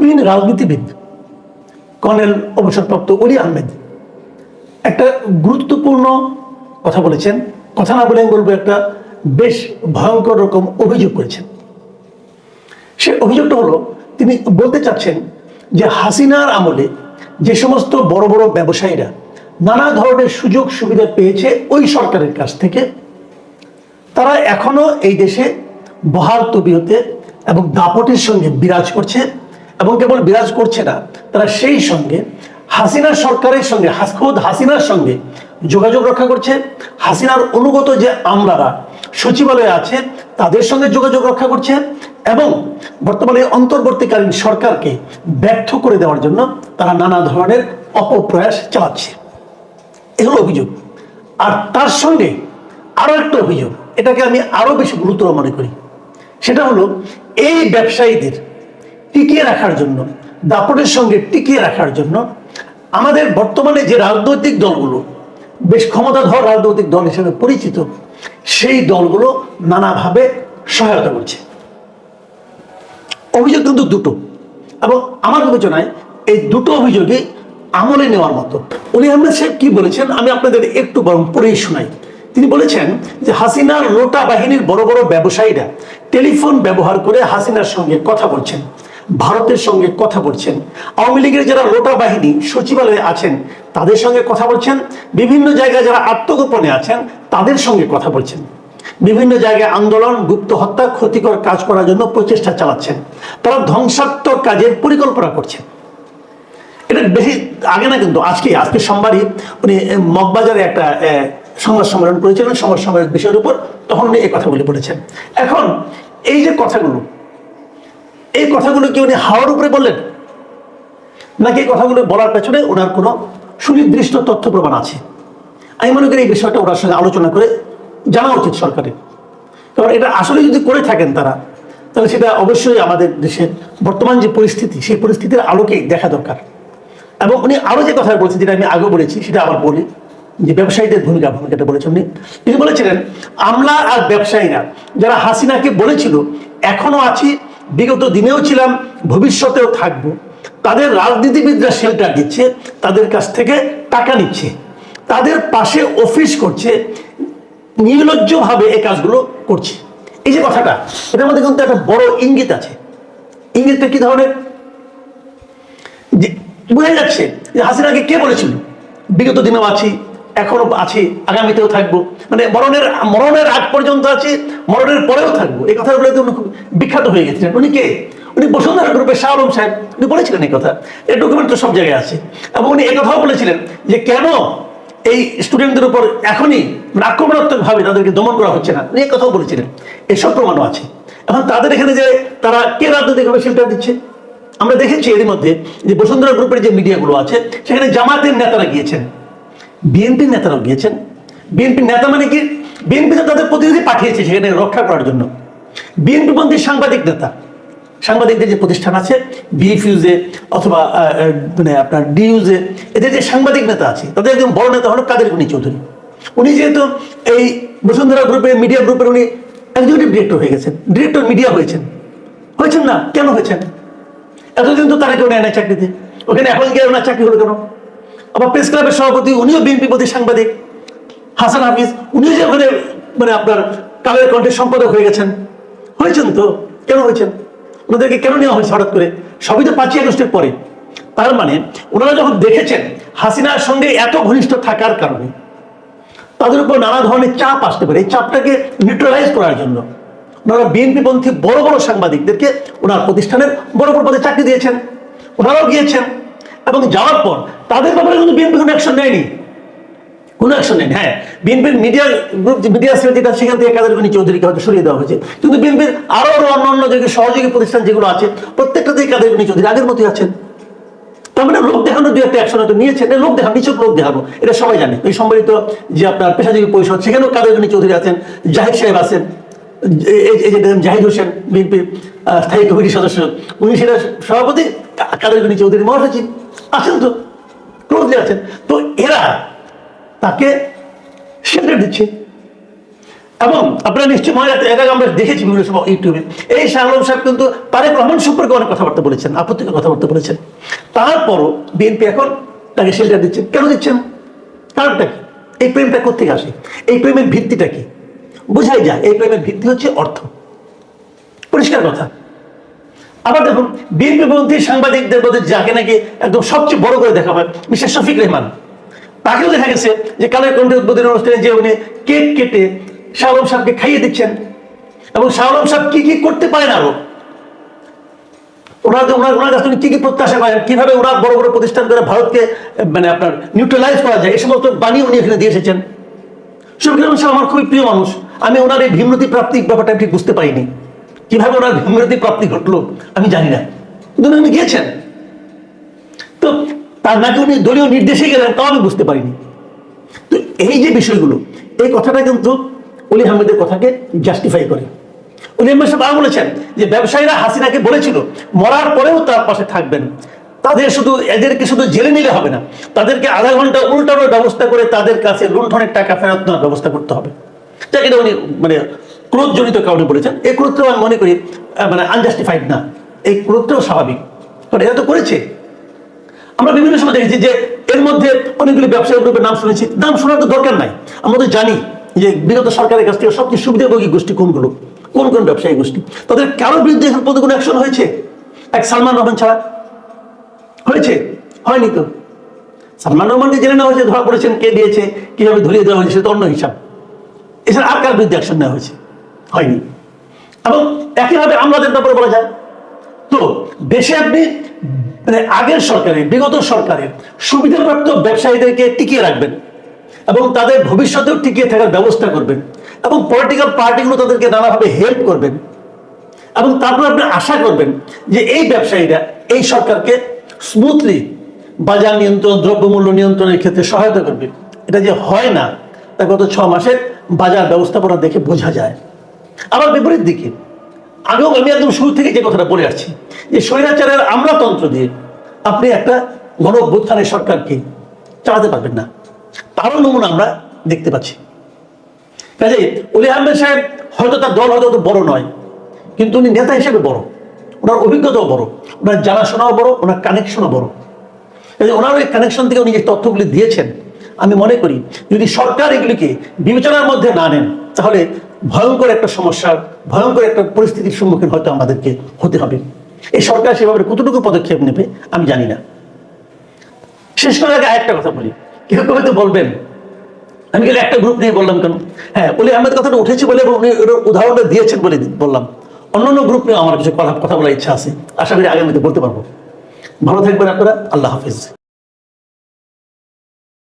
প্রবীণ রাজনীতিবিদ কর্নেল অবসরপ্রাপ্ত অলি আহমেদ একটা গুরুত্বপূর্ণ কথা বলেছেন। কথা না বলে বলব একটা বেশ ভয়ঙ্কর রকম অভিযোগ করেছেন। সে অভিযোগটা হলো, তিনি বলতে চাচ্ছেন যে হাসিনার আমলে যে সমস্ত বড় বড় ব্যবসায়ীরা নানা ধরনের সুযোগ সুবিধা পেয়েছে ওই সরকারের কাছ থেকে, তারা এখনও এই দেশে বহাল তবিয়তে এবং দাপটের সঙ্গে বিরাজ করছে। এবং কেবল বিরাজ করছে না, তারা সেই সঙ্গে হাসিনা সরকারের সঙ্গে খোদ হাসিনার সঙ্গে যোগাযোগ রক্ষা করছে। হাসিনার অনুগত যে আমলারা সচিবালয়ে আছে, তাদের সঙ্গে যোগাযোগ রক্ষা করছে এবং বর্তমানে অন্তর্বর্তীকালীন সরকারকে ব্যর্থ করে দেওয়ার জন্য তারা নানা ধরনের অপপ্রয়াস চালাচ্ছে। এ এগুলো অভিযোগ। আর তার সঙ্গে আরও একটা অভিযোগ, এটাকে আমি আরও বেশি গুরুতর মনে করি। সেটা হলো, এই ব্যবসায়ীদের টিকিয়ে রাখার জন্য, দাপটের সঙ্গে টিকিয়ে রাখার জন্য আমাদের বর্তমানে যে রাজনৈতিক দলগুলো, বেশ ক্ষমতাধর রাজনৈতিক দল হিসেবে পরিচিত, সেই দলগুলো নানাভাবে সহায়তা করছে। অভিযোগ কিন্তু দুটো এবং আমার বিবেচনায় এই দুটো অভিযোগই আমলে নেওয়ার মতো। উনি আহমেদ সাহেব কি বলেছেন আমি আপনাদের একটু বরং পড়েই শোনাই। তিনি বলেছেন যে হাসিনার লোটা বাহিনীর বড় বড় ব্যবসায়ীরা টেলিফোন ব্যবহার করে হাসিনার সঙ্গে কথা বলছেন। ভারতের সঙ্গে কথা বলছেন। আওয়ামী লীগের যারা লোটা বাহিনী সচিবালয়ে আছেন, তাদের সঙ্গে কথা বলছেন। বিভিন্ন জায়গায় যারা আত্মগোপনে আছেন, তাদের সঙ্গে কথা বলছেন। বিভিন্ন জায়গায় আন্দোলন, গুপ্ত হত্যা, ক্ষতিকর কাজ করার জন্য প্রচেষ্টা চালাচ্ছেন। তারা ধ্বংসাত্মক কাজের পরিকল্পনা করছেন। এটা বেশি আগে না কিন্তু, আজকে আজকে সোমবারই উনি মগবাজারে একটা সংবাদ সম্মেলন করেছিলেন। সংবাদ সম্মেলনের বিষয়ের উপর তখন উনি এই কথাগুলি বলেছেন। এখন এই যে কথাগুলো এই কথাগুলো কি উনি হাওয়ার উপরে বললেন? নাকি এই কথাগুলো বলার পেছনে ওনার কোনো সুনির্দিষ্ট তথ্য প্রমাণ আছে? আমি মনে করি এই বিষয়টা ওনার সঙ্গে আলোচনা করে জানা উচিত সরকারের। কারণ এটা আসলে যদি করে থাকেন তারা, তাহলে সেটা অবশ্যই আমাদের দেশের বর্তমান যে পরিস্থিতি, সেই পরিস্থিতির আলোকে দেখা দরকার। এবং উনি আরও যে কথা বলছেন, যেটা আমি আগে বলেছি, সেটা আবার বলি যে ব্যবসায়ীদের ভূমিকা ভূমিকাটা বলেছেন উনি। তিনি বলেছিলেন আমলা আর ব্যবসায়ীরা, যারা হাসিনাকে বলেছিল, এখনও আছি বিগত দিনেও ছিলাম, ভবিষ্যতেও থাকব। তাদের রাজনীতিবিদরা শেল্টার দিচ্ছে, তাদের কাছ থেকে টাকা নিচ্ছে। তাদের পাশে অফিস করছে, নির্লজ্জভাবে এই কাজগুলো করছে। এই যে কথাটা, এটার মধ্যে কিন্তু একটা বড় ইঙ্গিত আছে। ইঙ্গিতটা কি ধরনের? বোঝা যাচ্ছে যে হাসিনাকে কে বলেছিল? বিগত দিনেও আছি এখনও আছি, আগামীতেও থাকব। মানে মরণের মরণের আগ পর্যন্ত আছি, মরণের পরেও থাকব। এই কথাগুলো তো উনি বিখ্যাত হয়ে গেছিলেন। উনি কে? উনি বসুন্ধরা গ্রুপের শাহ আলম সাহেব। উনি বলেছিলেন এই কথা। এই ডকুমেন্ট তো সব জায়গায় আছে। এবং উনি এই কথাও বলেছিলেন যে, কেন এই স্টুডেন্টদের উপর এখনই মানে আক্রমণাত্মক ভাবে তাদেরকে দমন করা হচ্ছে না? উনি কথাও বলেছিলেন। এসব প্রমাণও আছে। এখন তাদের এখানে যে, তারা কে রাজনৈতিকভাবে শেল্টার দিচ্ছে? আমরা দেখেছি এর মধ্যে যে, বসুন্ধরা গ্রুপের যে মিডিয়াগুলো আছে, সেখানে জামাতের নেতারা গিয়েছেন। বিএনপির নেতারাও গিয়েছেন। বিএনপির নেতা মানে কি? বিএনপি তাদের প্রতিনিধি পাঠিয়েছে সেখানে রক্ষা করার জন্য। বিএনপি পন্থী সাংবাদিক নেতা। সাংবাদিকদের যে প্রতিষ্ঠান আছে বিএফইউজে অথবা মানে আপনার ডিইউজে এদের যে সাংবাদিক নেতা আছে, তাদের একজন বড় নেতা হলো কাদের গুনি চৌধুরী। উনি যেহেতু এই বসুন্ধরা গ্রুপের মিডিয়া গ্রুপের উনি এক্সিকিউটিভ ডিরেক্টর হয়ে গেছেন। ডিরেক্টর মিডিয়া হয়েছেন। হয়েছেন না? কেন হয়েছেন? এতদিন তো তারা কেউ নেয় না চাকরিতে। ওখানে এখন গিয়ে ওনার চাকরি হলো কেন? আবার প্রেস ক্লাবের সভাপতি, উনিও বিএনপি প্রতি সাংবাদিক। হাসান হাফিজ, উনিও যে ওখানে মানে আপনার কালের কণ্ঠের সম্পাদক হয়ে গেছেন। হয়েছেন তো? কেন হয়েছেন? ওনাদেরকে কেন নেওয়া হয়েছে হঠাৎ করে? সবই তো পাঁচই আগস্টের পরে। তার মানে ওনারা যখন দেখেছেন হাসিনার সঙ্গে এত ঘনিষ্ঠ থাকার কারণে, তাদের উপর নানা ধরনের চাপ আসতে পারে। এই চাপটাকে নিউট্রালাইজ করার জন্য ওনারা বিএনপি পন্থী বড় বড় সাংবাদিকদেরকে ওনার প্রতিষ্ঠানের বড় বড় পদে চাকরি দিয়েছেন। ওনারাও গিয়েছেন এবং যাওয়ার পর তাদের ব্যাপারে কিন্তু বিএনপি কোনো অ্যাকশন নেয়নি। কোনো অ্যাকশন নেই হ্যাঁ। বিএনপির মিডিয়া গ্রুপ মিডিয়া সেল যেটা সেখান থেকে কাদের গনি চৌধুরীকে হয়তো সরিয়ে দেওয়া হয়েছে। কিন্তু বিএনপির আরও আরও অন্য অন্য যে সহযোগী প্রতিষ্ঠান যেগুলো আছে প্রত্যেকটাতেই কাদের গনি চৌধুরী আগের মতোই আছেন। তার মানে লোক দেখানো দু একটা অ্যাকশন হয়তো নিয়েছেন এ লোক দেখানো নিচক লোক দেখানো, এটা সবাই জানে। এই সম্মিলিত যে আপনার পেশাজীবী পরিষদ, সেখানেও কাদের গনি চৌধুরী আছেন, জাহিদ সাহেব আছেন জাহিদ হোসেন বিএনপির স্থায়ী কমিটির সদস্য, উনি সেটা সভাপতি কাদের গনি চৌধুরী মহাসচিব আছেন তো। ক্লোজলি আছেন। তো এরা তাকে শেল্টার দিচ্ছে। এবং আপনারা নিশ্চয়ই মনে রাখতে এর আগে আমরা দেখেছি বিভিন্ন সময় ইউটিউবে। এই শাহ সাহেব কিন্তু তারেক রহমান সম্পর্কে অনেক কথাবার্তা বলেছেন, আপত্তিকর কথাবার্তা বলেছেন। তারপরও বিএনপি এখন তাকে শেল্টার দিচ্ছেন কেন দিচ্ছেন? কারণটা কি? এই প্রেমটা কোথেকে আসে? এই প্রেমের ভিত্তিটা কি? বোঝাই যায়। এই প্রেমের ভিত্তি হচ্ছে অর্থ। পরিষ্কার কথা। আবার দেখুন, বিএনপি পন্থী সাংবাদিকদের মধ্যে যাকে নাকি একদম সবচেয়ে বড় করে দেখা হয়, মিস্টার শফিক রেহমান। তাকেও দেখা গেছে যে কালের কণ্ঠে উদ্বোধনী অনুষ্ঠানে যে উনি কেক কেটে শাহ আলম সাহেবকে খাইয়ে দিচ্ছেন। এবং শাহ আলম সাহেব কি কি করতে পারেন আরও? ওনার ওনার ওনার প্রত্যাশা করেন? কীভাবে ওনার বড় বড় প্রতিষ্ঠান করে ভারতকে মানে আপনার নিউট্রালাইজ করা যায়? এই সমস্ত বাণী উনি এখানে দিয়ে এসেছেন। শফিক রহমান সাহেব আমার খুবই প্রিয় মানুষ। আমি ওনার এই ভীমরতি প্রাপ্তির ব্যাপারটা ঠিক বুঝতে পারিনি। কীভাবে ওনার ভীমরতি প্রাপ্তি ঘটলো আমি জানি না। কিন্তু উনি গিয়েছেন। তো তার নাকি উনি দলীয় নির্দেশে গেলেন, তাও আমি বুঝতে পারিনি। তো এই যে বিষয়গুলো, এই কথাটা কিন্তু অলি আহমেদের কথাকে জাস্টিফাই করে। উনি আহমেদ সাহেব আরও বলেছেন যে ব্যবসায়ীরা হাসিনাকে বলেছিল, মরার পরেও তার পাশে থাকবেন। তাদের শুধু, এদেরকে শুধু জেলে নিলে হবে না, তাদেরকে আধা ঘণ্টা উল্টানোর ব্যবস্থা করে তাদের কাছে লুণ্ঠনের টাকা ফেরত নেওয়ার ব্যবস্থা করতে হবে। এটা উনি মানে ক্রোধজনিত কারণে বলেছেন, এই ক্রোধটাও আমি মনে করি মানে আনজাস্টিফাইড না। এই ক্রোধটাও স্বাভাবিক। কারণ এরা তো করেছে। আমরা বিভিন্ন সময় দেখেছি যে এর মধ্যে অনেকগুলি ব্যবসায়ী গ্রুপের নাম শুনেছি। নাম শোনার তো দরকার নাই। আমরা তো জানি যে বিগত সরকারের কাছ থেকে সবচেয়ে সুবিধাভোগী গোষ্ঠী কোনগুলো? কোন কোন ব্যবসায়ী গোষ্ঠী? তাদের কারোর বিরুদ্ধে এখন পর্যন্ত কোনো অ্যাকশন হয়েছে? এক সালমান রহমান ছাড়া? হয়েছে? হয়নি তো। সালমান রহমানকে জেনে নেওয়া হয়েছে, ধরা পড়েছেন কে দিয়েছে, কীভাবে ধরিয়ে দেওয়া হয়েছে সেটা অন্য হিসাব। এছাড়া আর কার বিরুদ্ধে অ্যাকশন নেওয়া হয়েছে? হয়নি। এবং একইভাবে আমলাদের ব্যাপারে বলা যায়, তো দেশে আপনি মানে আগের সরকারের বিগত সরকারের সুবিধাপ্রাপ্ত ব্যবসায়ীদেরকে টিকিয়ে রাখবেন এবং তাদের ভবিষ্যতেও টিকিয়ে থাকার ব্যবস্থা করবেন এবং পলিটিক্যাল পার্টিগুলো তাদেরকে নানাভাবে হেল্প করবেন এবং তারপর আপনি আশা করবেন যে এই ব্যবসায়ীরা এই সরকারকে স্মুথলি বাজার নিয়ন্ত্রণ, দ্রব্যমূল্য নিয়ন্ত্রণের ক্ষেত্রে সহায়তা করবে। এটা যে হয় না, তা গত ছ মাসের বাজার ব্যবস্থাপনা দেখে বোঝা যায়। আবার বিপরীত দিকে, আগেও আমি একদম শুরু থেকে যে কথাটা বলে আসছি, যে স্বৈরাচারের আমলাতন্ত্র দিয়ে আপনি একটা গণ সরকারকে চালাতে পারবেন না। তারও নমুনা আমরা দেখতে পাচ্ছি। কাজে অলি আহমেদ সাহেব হয়তো তার দল হয়তো বড় নয়, কিন্তু উনি নেতা হিসেবে বড়, ওনার অভিজ্ঞতাও বড়, ওনার জানাশোনাও বড়, ওনার কানেকশনও বড়। কাজে ওনার ওই কানেকশন থেকে উনি যে তথ্যগুলি দিয়েছেন, আমি মনে করি যদি সরকার এগুলিকে বিবেচনার মধ্যে না নেন, তাহলে ভয়ঙ্কর একটা সমস্যার ভয়ঙ্কর একটা পরিস্থিতির সম্মুখীন হয়তো আমাদেরকে হতে হবে। এই সরকার সেভাবে কতটুকু পদক্ষেপ নেবে, আমি জানি না। শেষ করার আগে আরেকটা কথা বলি। কেউ কেউ হয়তো বলবেন, আমি গেলে একটা গ্রুপ নিয়ে বললাম কেন? হ্যাঁ বলে আহমেদ কথাটা উঠেছে বলে এবং উনি উদাহরণটা দিয়েছেন বলে বললাম। অন্যান্য গ্রুপ নিয়ে আমার কিছু কথা কথা বলার ইচ্ছা আছে, আশা করি আগামীতে বলতে পারব। ভালো থাকবেন আপনারা, আল্লাহ হাফিজ।